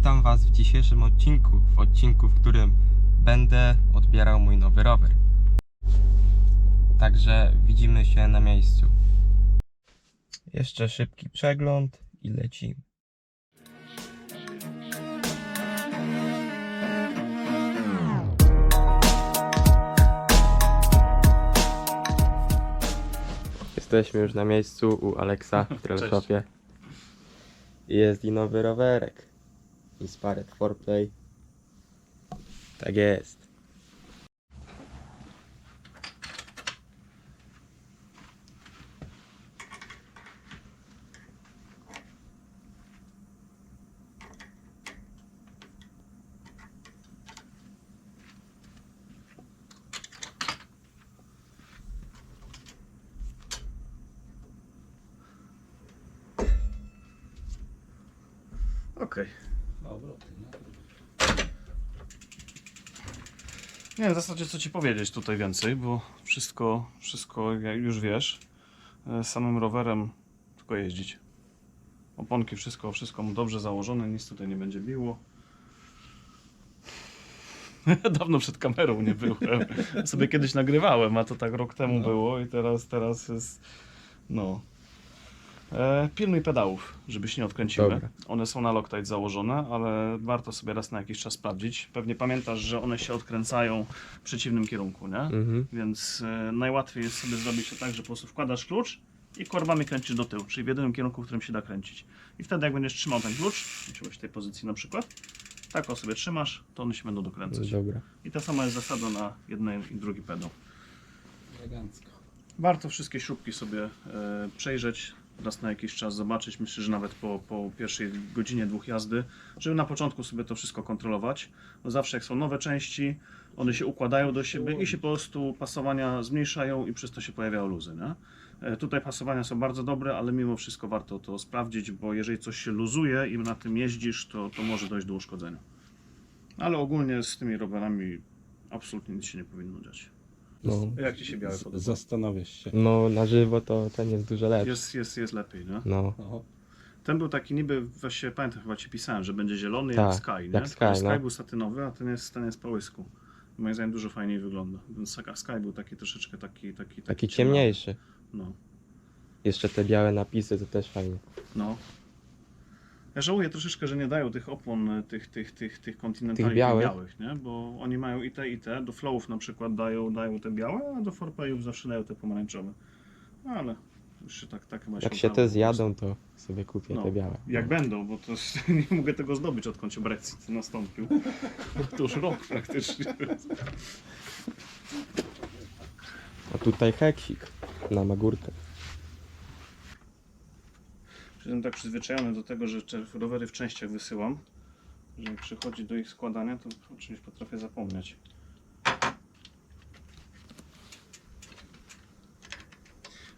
Witam Was w dzisiejszym odcinku, w odcinku, w którym będę odbierał mój nowy rower. Także widzimy się na miejscu. Jeszcze szybki przegląd i lecimy. Jesteśmy już na miejscu u Aleksa w Trelshopie. Jest i nowy rowerek. Inspired 4Play. Tak jest. Okej. Nie wiem w zasadzie co ci powiedzieć tutaj więcej, bo wszystko, wszystko jak już wiesz. E, Samym rowerem tylko jeździć. Oponki, wszystko, wszystko mu dobrze założone, nic tutaj nie będzie biło. Dawno przed kamerą nie byłem. Sobie kiedyś nagrywałem, a to tak rok temu było i teraz, teraz jest. No. E, pilnuj pedałów, żeby się nie odkręciły. Dobra. One są na Loctite założone, ale warto sobie raz na jakiś czas sprawdzić. Pewnie pamiętasz, że one się odkręcają w przeciwnym kierunku, nie? Mhm. Więc e, najłatwiej jest sobie zrobić to tak, że po prostu wkładasz klucz i korbami kręcisz do tyłu, czyli w jedynym kierunku, w którym się da kręcić. I wtedy jak będziesz trzymał ten klucz, w tej pozycji na przykład, tak o sobie trzymasz, to one się będą dokręcać. Dobra. I ta sama jest zasada na jeden i drugi pedał. Elegancko. Warto wszystkie śrubki sobie e, przejrzeć, raz na jakiś czas zobaczyć. Myślę, że nawet po, po pierwszej godzinie, dwóch jazdy, żeby na początku sobie to wszystko kontrolować. Bo zawsze jak są nowe części, one się układają do siebie i się po prostu pasowania zmniejszają i przez to się pojawiają luzy. Nie? E, Tutaj pasowania są bardzo dobre, ale mimo wszystko warto to sprawdzić, bo jeżeli coś się luzuje i na tym jeździsz, to, to może dojść do uszkodzenia. Ale ogólnie z tymi rowerami absolutnie nic się nie powinno dziać. No. Jak Ci się białe podoba? Zastanawiasz się. no na żywo to ten jest dużo lepszy. Jest, jest, jest lepiej, nie? No. Oho. Ten był taki niby, właśnie pamiętam chyba Ci pisałem, że będzie zielony Tak, jak Sky, nie? jak Tylko Sky, Sky no. był satynowy, a ten jest, ten jest po łysku. Moim zdaniem dużo fajniej wygląda. Ten Sky- Sky był taki troszeczkę taki... Taki, Taki ciemniejszy. No, Jeszcze te białe napisy to też fajnie. no. Ja żałuję troszeczkę, że nie dają tych opon, e, tych, tych, tych, tych kontynentali Tych białych? białych, nie? Bo oni mają i te, i te. Do flowów na przykład dają, dają te białe, a do forplayów zawsze dają te pomarańczowe. No, ale już się tak, tak chyba Jak się udało te zjadą, to sobie kupię No, te białe. Jak będą, bo to nie mogę tego zdobyć odkąd się Brexit nastąpił. To już rok praktycznie. A tutaj heksik na magurkę. Jestem tak przyzwyczajony do tego, że rowery w częściach wysyłam, że jak przychodzi do ich składania, to o czymś potrafię zapomnieć.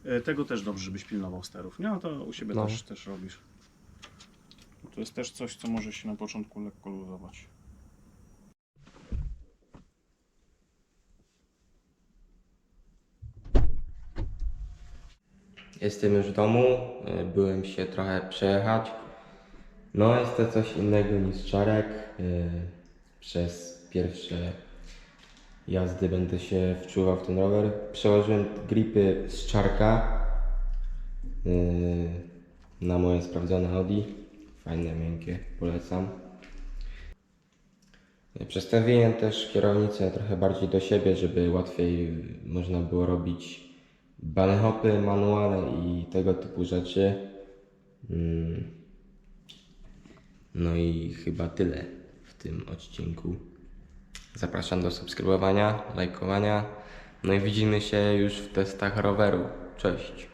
E, Tego też dobrze, żebyś pilnował sterów, nie? A to u siebie No. też, też robisz. To jest też coś, co może się na początku lekko luzować. Jestem już w domu, y, byłem się trochę przejechać. No jest to coś innego niż czarek. y, Przez pierwsze jazdy będę się wczuwał w ten rower. Przełożyłem gripy z czarka y, na moje sprawdzone Audi. Fajne, miękkie, polecam. Przestawiłem też kierownicę trochę bardziej do siebie, żeby łatwiej można było robić banehopy, manuale i tego typu rzeczy. Mm. No i chyba tyle w tym odcinku. Zapraszam do subskrybowania, lajkowania. No i widzimy się już w testach roweru. Cześć.